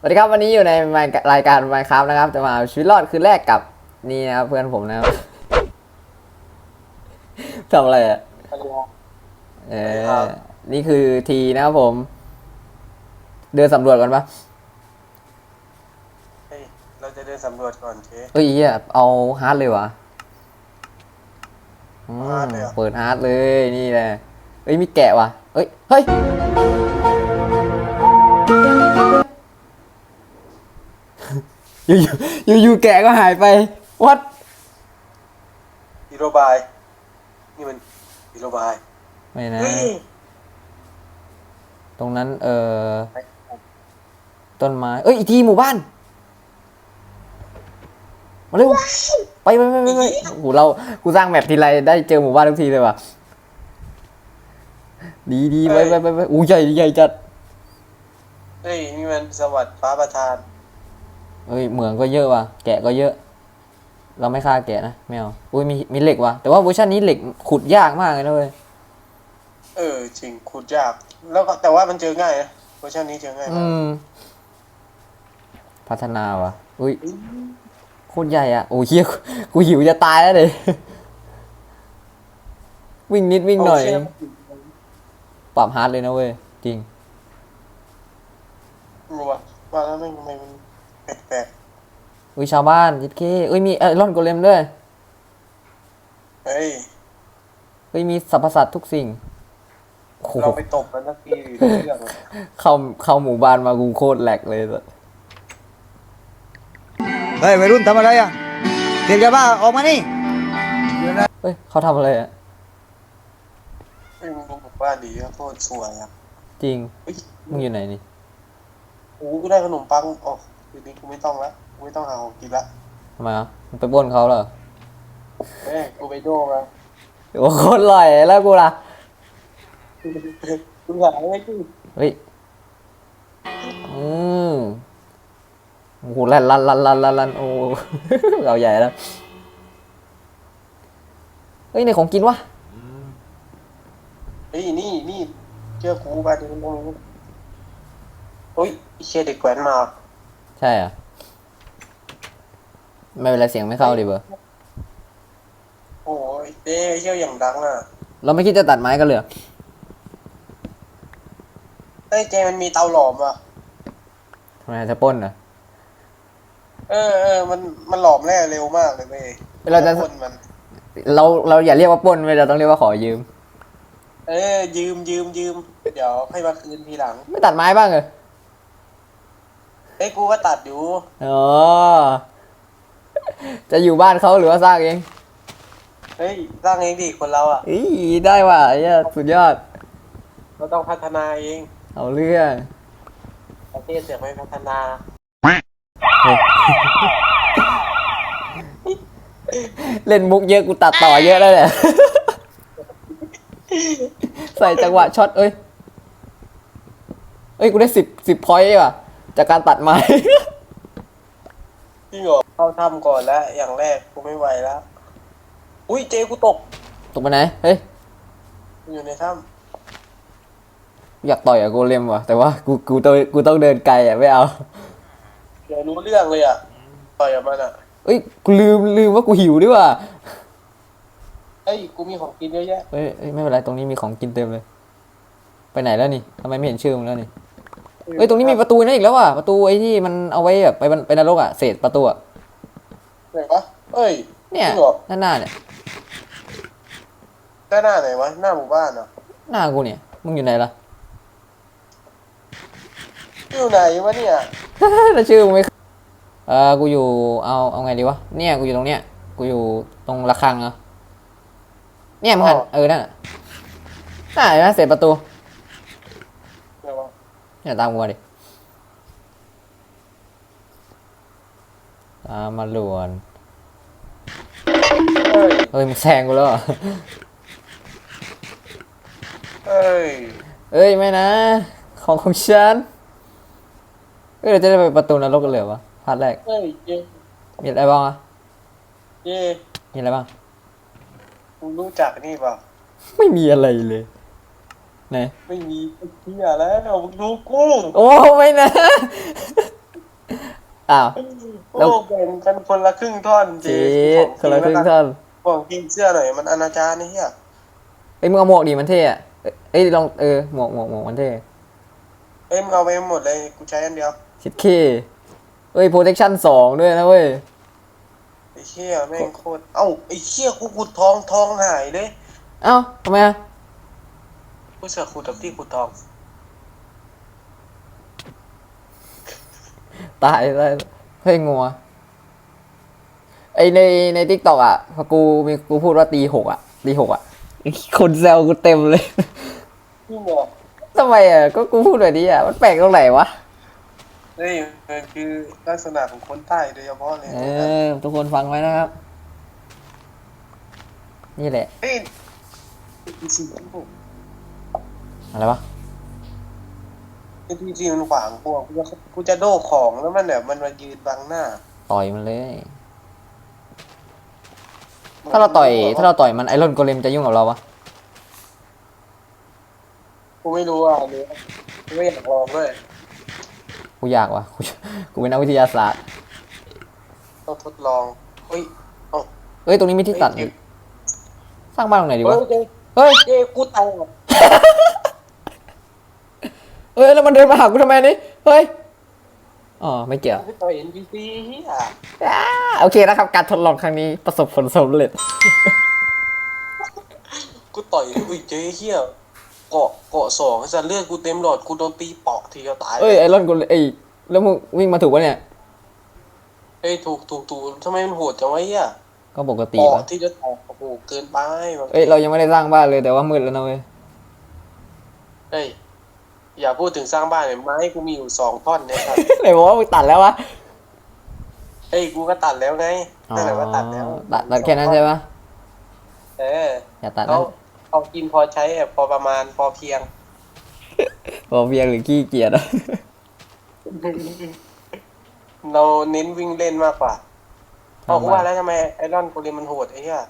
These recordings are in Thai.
สวัสดีครับวันนี้อยู่ในรายการ Minecraft นะครับ จะมาเอาชีวิตรอดคือแรกกับนี่นะครับเพื่อนผมนะครับทำอะไรอะเอครัอบนี่คือทีนะครับผม เดินสำรวจกันปะเฮ้ยเราจะเดินสำรวจก่อนเคเอ้ยเหี้ยเอาฮาร์ดเลยวะอืมฮาร์ดเลยเหรอเปิดฮาร์ดเลยนี่แหละเอ้ยมีแกะว่ะเอ้ยเฮ้ย อยู่อยู่อยู่ๆแกะก็หายไปวัดฮีโรบาย นี่มันฮีโรบายไม่นะ เฮ้ยตรงนั้น เอ่อต้นไม้เอ้ยอีกทีหมู่บ้าน มาเร็วไปไปไปไปไปโอ้โหเรากูสร้างแมปทีไรได้เจอหมู่บ้านทุกทีเลยว่ะดีดีไปไปไปไปอู้ใหญ่ใหญ่จัด เฮ้ยนี่มันสวัสดิ์ฟ้าประธาน เอ้ยเหมืองก็เยอะว่ะแกะก็เยอะ เราไม่ฆ่าแกะนะไม่เอาอุ้ยมีมีเหล็กว่ะแต่ว่าเวอร์ชันนี้เหล็กขุดยากมากเลยนะเว้ยเออจริงขุดยากแล้วก็แต่ว่ามันเจอง่ายนะเวอร์ชันนี้เจอง่ายอืมากมพัฒนาว่ะอุ้ยโคตรใหญ่อะโอ้ยเฮียกูหิวจะตายแล้วเลยวิ่งนิดวิ่งหน่อยโเคปรับฮาร์ดเลยนะเว้ยจริง รัวว่าแล้วไม่ทำไมมันแปลก อุ้ยชาวบ้านยิดเคเอ้ยมีไอรอนโกเลมด้วยๆเฮ้ยเฮ้ยมีสรรพสัตว์ทุกสิ่งโอ้โหเราไปตบมันสักทีเรื่องเข้าเข้าหมู่บ้านมากูโคตรแหลกเลยสัสเฮ้ยวัยรุ่นทำอะไรอะเสพยาบ้าออกมานี่เฮ้ยเขาทำอะไรอะเฮ้ยมึงดูหมู่บ้านดีโคตรสวยอะจริงเฮ้ยมึงอยู่ไหนนี่โอ้กูได้ขนมปังโอ้ทีนี้กูไม่ต้องละกู ไม่ต้องหาของกินละทำไมอะมึงไปบ่นเขาเหรอเฮ้ยกูไปโดมาโอ้โหโคตรอร่อยแล้วกูล่ะกูหาไม่กินเฮ้ยอืมโอ้โหลั่นลั่นลั่นลั่นลั่นลั่นโอ้เราใหญ่แล้วเฮ้ยในของกินวะเฮ้ยนี่นี่เชื่อกูบ้านนี้ตรงนี้โอ้ยไอ้เชี่ยเด็กแว้นมา ใช่เหรอะ ไม่เป็นไรเสียงไม่เข้าดิเบอร์โอ้ยเจ๊เชี่ยวอย่างดังอะ เราไม่คิดจะตัดไม้กันเลยเหรอเฮ้ยเจมันมีเตาหลอมอะ ทำไมจะปล้นเหรอเออเออมันมันหลอมแร่เร็วมากเลยเว้ยเราจะคนมัน เราเราอย่าเรียกว่าปล้นเว้ยเราต้องเรียกว่าขอยืม เออ ยืมยืมยืมเดี๋ยวให้มาคืนทีหลังไม่ตัดไม้บ้างเหรอเฮ้ยกูก็ตัดอยู่อ๋อ จะอยู่บ้านเขาหรือว่าสร้างเองเฮ้ยสร้างเองดิคนเราอะอีได้ว่ะไอ้เหี้ยสุดยอด เราต้องพัฒนาเองเอาเรื่องประเทศเสียไม่พัฒนาเล่นมุกเยอะกูตัดต่อเยอะแล้วเนี่ย ใส่จังหวะช็อตเอ้ย เอ้ย กูได้สิบสิบพอยต์ว่ะ จากการตัดไม้ จริงเหรอเข้าถ้ำก่อนแล้วอย่างแรกกูไม่ไหวแล้วอุ้ยเจกูตกตกไปไหน เฮ้ยกูอยู่ในถ้อยากต่อยกับโกเลมว่ะ แต่ว่ากูกูต้องกูต้องเดินไกลอะไม่เอาำเดี๋ยวรู้เรื่องเลยอะต่อยกับมันอะเอ้ย กูลืมลืมว่ากูหิวดีว่ะเฮ้ยกูมีของกินเยอะแยะเอ้ยเอ้ยไม่เป็นไรตรงนี้มีของกินเต็มเลย ไปไหนแล้วนี่ทำไมไม่เห็นชื่อมึงแล้วนี่ เอ้ยตรงนี้มีประตูนั่นอีกแล้วว่ะประตูไอ้ที่มันเอาไว้แบบไปบรรไปนรกอะเศษประตูอะไหนวะเอ้ยเนี่ยจริงเหรอหน้าหน้าเนี่ยด้านหน้าไหนวะหน้าหมู่บ้านเหรอหน้ากูเนี่ยมึงอยู่ไหนล่ะ อยู่ไหนวะเนี่ยแล้วชื่อมึงไม่เออกูอยู่เอาเอาไงดีวะเนี่ยกูอยู่ตรงเนี้ยกูอยู่ตรงระฆังเหรอเนี่ยมึงหันอ๋อเออนั่นน่ะน่าเห็นไหมเศษประตูไหนวะ เนี่ยตามกูมาดิตามมาหลวนเอ้ยเฮ้ยมึงแซงกูแล้วเหรอเอ้ยเอ้ยไม่นะ ของของฉันเอ้ยเราจะได้ไปประตูนรกกันเลยเหรอวะพาร์ทแรกเอ้ยเจมีอะไรบ้างอะเจมีอะไรบ้างกูรู้จักนี่เปล่า ไม่มีอะไรเลย ไหนไม่มีไอ้เหี้ยแล้วมึงดูกูโอ้ไม่นะ อ้าว แล้แล้ววแบ่งกันคนละครึ่งท่อนเจเจ๊คนละครึ่งท่อนบอกกินเสื้อหน่อยมันอนาจารนี่เฮียเอ้ยมึงเอาหมวกดิมันเท่อะเอ้ยลองเออหมวกหมวกหมวกมันเท่เอ้ยมึงเอาไปหมดเลยกูใช้อันเดียวชิดเคเอ้ย protection สองด้วยนะเว้ย ไอ้เชี่ยแม่งโคตรเอ้าไอ้เชี่ยกูขุดทองทองหายเลยเอ้าทำไมอะ กูเสือกขุดกับที่ขุดทองตายตายเฮ้ยงัว ไอในในทิกตอกอะพอกูมีกูพูดว่าตีหกอะ ตีหกอะ คนแซวกูเต็มเลยนี่เนี่ยทำไมอะก็กูพูดแบบนี้อะ มันแปลกตรงไหนวะ เฮ้ยมันคือลักษณะของคนใต้โดยเฉพาะเลยเออทุกคนฟังไว้นะครับ นี่แหละ เฮ้ยพีซี อะไรวะพีซีมันขวางกูอะกูจะกูจะโดของแล้วมันแบบมันมายืนบังหน้าต่อยมันเลย ถ้าเราต่อย ถ้าเราต่อยมันไอรอนโกเลมจะยุ่งกับเราวะกูไม่รู้อะเนี่ยกูไม่อยากลองด้วยกูอยากวะกูกูเป็นนักวิทยาศาสตร์ ต้องทดลองเฮ้ยเอ้าเอ้ยตรงนี้มีที่ตัดนี่สร้างบ้านตรงไหนดีเฮ้วะ ยเจ๊เฮ้ย เจ๊กูตายอะ เอ้ยแล้วมันเดินมาหากูทำไมนี่เฮ้ยอ๋อไม่เกี่ยวกูต่อย NPC เฮียอ่าโอเคนะครับ การทดลองครั้งนี้ประสบผลสำเร็จ กูต่อยอุ้ยเจ๊เฮียเกาะเกาะสองจะเลือดกูเต็มหลอดกูโดนตีเปาะทีเดียวตายเอ้ยไอรอนโกเลมเอ้ยแล้วมึงวิ่งมาถูกปะเนี่ยเฮ้ยถูกถูกถูกทำไมมันโหดจังวะเฮียก็ปกติเปาะปะที่จะแตกโอ้โหเกินไปบางเอ้ยเรายังไม่ได้สร้างบ้านเลยแต่ว่ามืดแล้วนะเว้ยเฮ้ย อย่าพูดถึงสร้างบ้านเลยไม้กูมีอยู่สองท่อนเนี่ยครับ ไหนบอกว่ามึงตัดแล้ววะเฮ้ยกูก็ตัดแล้วไงนั่นแหละว่าตัดแล้วตัดตัดแค่นั้นใช่ปะเอออย่าตัดเขานะเอากินพอใช้อะพอประมาณพอเพียง พอเพียงหรือขี้เกียจอะเราเน้นวิ่งเล่นมากกว่าเอากูว่าแล้วทำไมไอรอนโกเลมมันโหดไอ้เหี้ย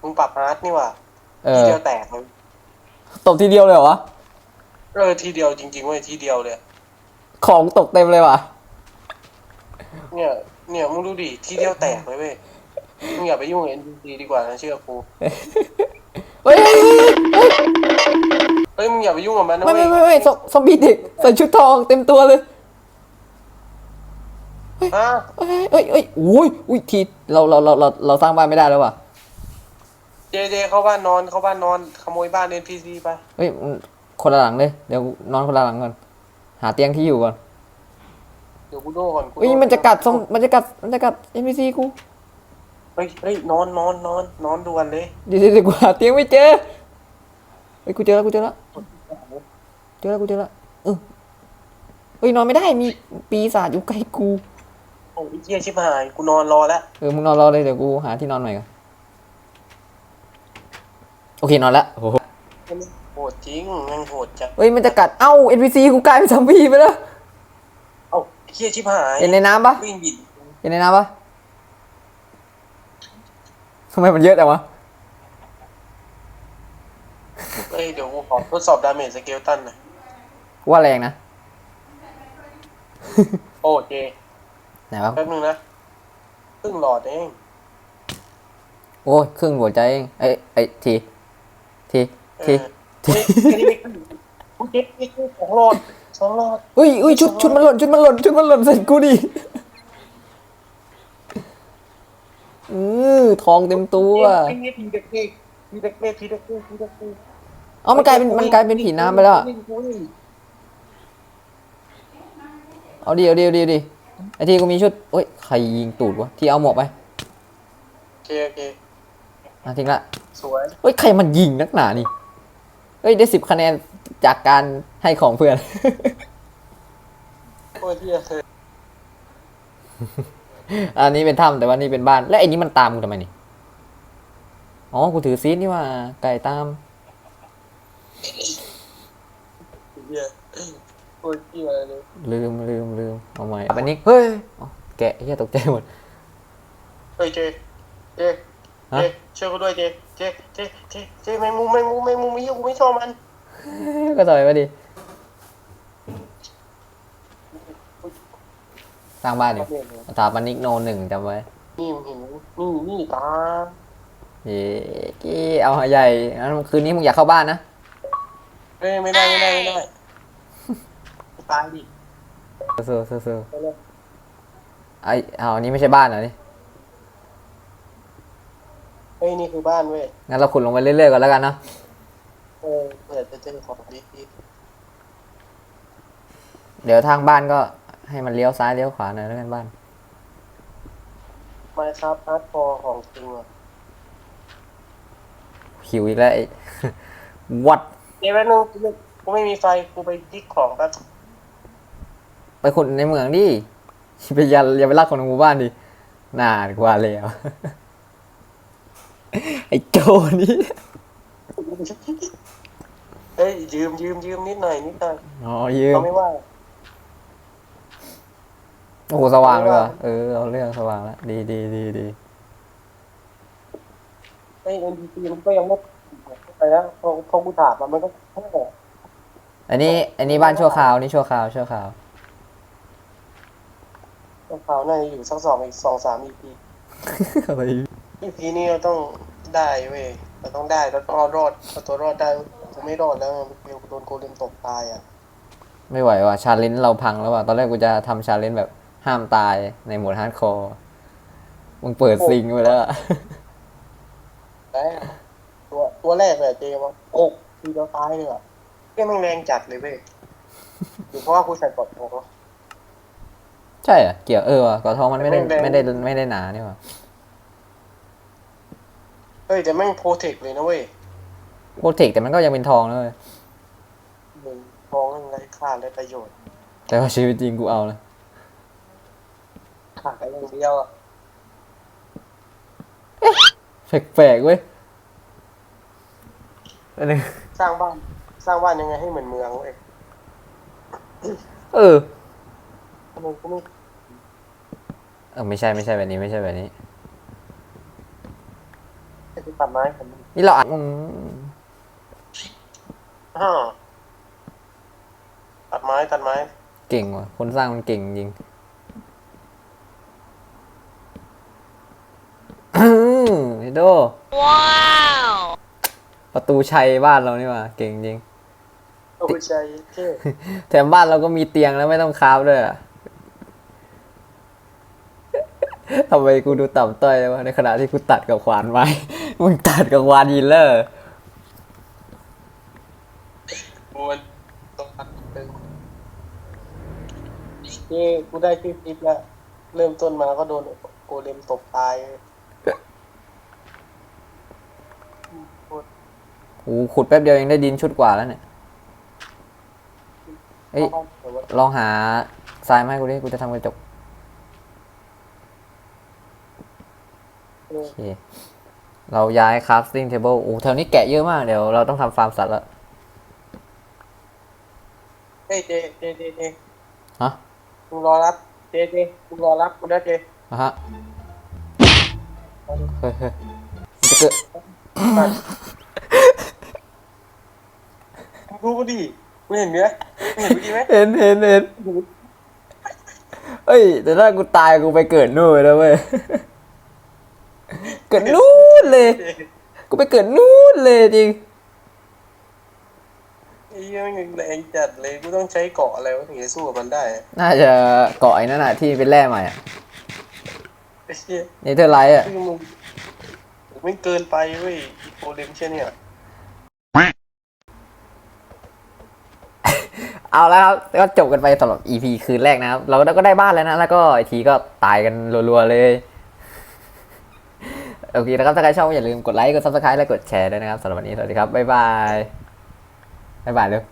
มึงปรับฮาร์ดนี่ว่ะเอทีอเดียวแตกเลยตบทีเดียวเลยเหรอวะ เออทีเดียวจริงๆเว้ยทีเดียวเลย ของตกเต็มเลยว่ะ เนี่ย เนี่ยมึงดูดิทีเดียวแตกเลยเว้ยมึงอย่าไปยุ่งกับ NPC ดีกว่านะเชื่อกูเฮ้ยเฮ้ยเฮ้ยเฮ้ยเฮ้ยมึงอย่าไปยุ่งกับมันนะไม่เว้ไม่ยไม่ไม่ซอมซอมบี้เด็กใส่ชุดทองเต็มตัวเลย ฮะเอ้ยเอ้ยเอ้ยอุ้ยอุ้ยทีเราเราเราเราเราสร้างบ้านไม่ได้แล้วว่ะเจเจเข้าบ้านนอนเข้าบ้านนอนขโมยบ้าน NPC ไปเฮ้ยมัน คนละหลังเลย เดี๋ยวนอนคนละหลังก่อน หาเตียงที่อยู่ก่อนเดี๋ยวกูโดก่อนกูเฮ้ยโมันจะกัดซอมมันจะกัดมันจะกัด NPC กูเฮ้ยเฮ้ยนอนนอนนอนนอนด่วนเลยเดี๋ยวเดี๋ยวเดี๋ยวกูหาเตียงไม่เจอเฮ้ยกูเจอแล้วกูเจอแล้วเจอแล้วกูเจอแล้วเออเฮ้ยนอนไม่ได้มีปีศาจอยู่ใกล้กูโอ้ยเหี้ยชิบหายกูนอนรอแล้วเออมึงนอนรอเลยเดี๋ยวกูหาที่นอนใหม่ก่อนโอเคนอนแล้วโอ้โหโห ดจริงแม่งโหดจังเฮ้ยมันจะกัดเอ้า NPC กูกลายเป็นซอมบี้ไปแล้วเอ้าเหี้ยชิบหายเห็นในน้ำปะวิ่งบิดเห็นในน้ำปะทำไมมันเยอะแต่วะเอ้ยเดี๋ยวกูขอทดสอบดาเมจสเกลตันหน่อยกูว่าแรงนะ โอ้เจไหนวะแป๊บนึงนะครึ่งหลอดเอง โอ้ยครึ่งหัวใจเองไอ้ยไอ้ยทีทีเอทีอที เฮ้ยแค่นี้ไม่ครึ่งกูเจ๊เจ๊เจ๊สองหลอดสองหลอดอุ้ยอุ้ยชุดชุดมันหล่นชุดมันหล่นชุดมันหล่นใส่กูดิอือทองเต็มตัวเจ๊ทีเด็กเด็กทีเด็กเด็กทีเด็กเด็กทีเด็กเด็กอ้ามันกลายเป็นมันกลายเป็นผีน้ำไปแล้วอะเอาดิเอาดิเอาดิเอาดิไอทีกูมีชุดโอ้ยใครยิงตูดวะที่เอาหมวกไปโอเคโอเคอะทิ้งละสวยเฮ้ยใครมันยิงนักหนานี่ เฮ้ยได้สิบคะแนนจากการให้ของเพื่อน โอ้ยเที่ยเธออันนี้เป็นถ้ำแต่ว่านี่เป็นบ้าน แล้วไอ้นี้มันตามกูทำไมนี่ อ๋อ กูถือซีดนี่ว่า ไก่ตามเที่ยโอ้ยเที่ยเลยลืมลืมลืมเอาใหม่อันนี้ เฮ้ยอ๋อแกะเฮียตกใจหมด เฮ้ยเจเจฮะเจช่วยกูด้วยเจ เจเจเจเจแมงมุมแมงมุมแมงมุมมีอยู่กูไม่ชอบมันก็ต่อยมาดิสร้างบ้านอยู่เนี่ยเนี่ยสถาปนิกโนหนึ่งจำไว้นี่มึงเห็นนี่นี่ตาเย้กี้เอาใหญ่งั้นคืนนี้มึงอยากเข้าบ้านนะเอ้ยไม่ได้ไม่ได้ไม่ได้ตายดิเซ่อเซ่อเซ่อไปเลยไอเอาอันนี้ไม่ใช่บ้านเหรอนี่เฮ้ยนี่คือบ้านเว้ยงั้นเราขุดลงไปเรื่อยๆก่อนแล้วกันเนาะเออเปิดจะเจอของดีดีเดี๋ยวทางบ้านก็ให้มันเลี้ยวซ้ายเลี้ยวขวาหน่อยแล้วกันบ้านมาครับอาร์ตคอของจริงอะหิวอีกแล้วไอ้ วัดเดี๋ยวแป๊บนึงกูไม่กูไม่มีไฟกูไปดิกของแป๊บไปขุดในเมืองดิไปอย่าอย่าไปลากคนในหมู่บ้านดิน่ากว่าแล้ว ไอ้โจนี่เฮ้ยยืมยืมยืมนิดหน่อยนิดหน่อยอ๋อยืมเขาไม่ว่าโอ้โหสว่างเลยว่ะเออเอาเรื่องสว่างแล้วดีดีดีดีไอ้เอ็นดีซีมันก็ยังไม่ไปแล้วพอพอกูถามมันมันก็แค่อันนี้ อันนี้บ้านชั่วคราวนี่ชั่วคราวชั่วคราวต้องเขาน่าจะอยู่สักสองอีกสองสามอีพีอะไร อีพีนี้เราต้องได้เว้ยเราต้องได้เราต้องเอารอดเอาตัวรอดได้กูไม่รอดแล้วเดี๋ยวกูโดนโกเลมตกตายอะไม่ไหวว่ะชาเลนจ์เราพังแล้วว่ะตอนแรกกูจะทำชาเลนจ์แบบห้ามตายในโหมดฮาร์ดคอร์มึงเปิดซิงไปแล้วอะแต่ตัวตัวแรกเลยเจว่าโอ้ทีเดียวตายเลยอะแค่แม่งแรงจัดเลยเว้ยหรือเพราะว่ากูใส่กดทองใช่เหรอะเกี่ยวเออว่ะกอทองมันไม่ได้แรงๆไม่ได้ไม่ได้หนานี่ว่ะ เฮ้ยแต่แม่งโปรเทคเลยนะเว้ยโปรเทคแต่มันก็ยังเป็นทองนะเลยหนึ่งทองอะไรค่าอะไรประโยชน์แต่ว่าชีวิตจริงกูเอานะขาดอะไรอย่างเดียวอะแปลกๆเว้ยอันนี้สร้างบ้าน สร้างบ้านยังไงให้เหมือนเมืองเว้ยเออทำไมกูไม่ เออไม่ใช่ไม่ใช่แบบนี้ไม่ใช่แบบนี้ ให้กูตัดไม้ผมนี่เราอะอืมอ่าตัดไม้ตัดไม้เก่งว่ะ คนสร้างมันเก่งจริงอืมไอโด ว้าวประตูชัยบ้านเรานี่ว่ะเก่งจริง โอ้ยใจเท่แถมบ้านเราก็มีเตียงแล้วไม่ต้องคราฟด้วยอะทำไมกูดูต่ำต้อยเลยวะในขณะที่กูตัดกับขวานไม้ มึงตัดกับวานยินเลอร์มวนต้องตัดตึงนี่กูได้ชื่อคลิปแล้ว เริ่มต้นมาก็โดนโกเลมตบตายโอ้ขุดแป๊บเดียวยังได้ดินชุดกว่าแล้วเนี่ยเอ้ยแต่ว่าลองหาทรายมาให้กูดิ กูจะทำกระจกเออโอเค เราย้าย crafting table โอ้แถวนี้แกะเยอะมาก เดี๋ยวเราต้องทำฟาร์มสัตว์ละเฮ้ยเจเจเจเจฮะมึงรอรับ เจเจมึงรอรับกูได้เจอะฮะเฮ้ยเฮ้ยมันจะเกิดดูกูดิมึงเห็นเนื้อมึงเห็นกูดีไหมเห็นเห็นเห็นเอ้ย แต่ถ้ากูตายกูไปเกิดนู่นแล้วเว้ย เกิดนู่ นเลย กูไปเกิดนู่นเลยจริงไอ้เหี้ยมันแรงจัดเลยกูต้องใช้เกาะอะไรวะถึงจะสู้กับมันได้อะน่าจะเกาะไอ้นั่นน่ะที่เป็นแร่ใหม่อะไอ้เหี้ยเนเธอร์ไลท์อะคือมึงไม่เกินไปเว้ยอีโปรเลมเช่นเนี่ยเอาแล้วครับก็จบกันไปสำหรับ EP คืนแรกนะครับ เราก็ได้บ้านแล้วนะ แล้วก็ไอทีก็ตายกันรัวๆเลย โอเคนะครับถ้าใครชอบก็อย่าลืมกดไลค์กด subscribe และกดแชร์ด้วยนะครับสำหรับวันนี้สวัสดีครับบ๊ายบายบ๊ายบายเลย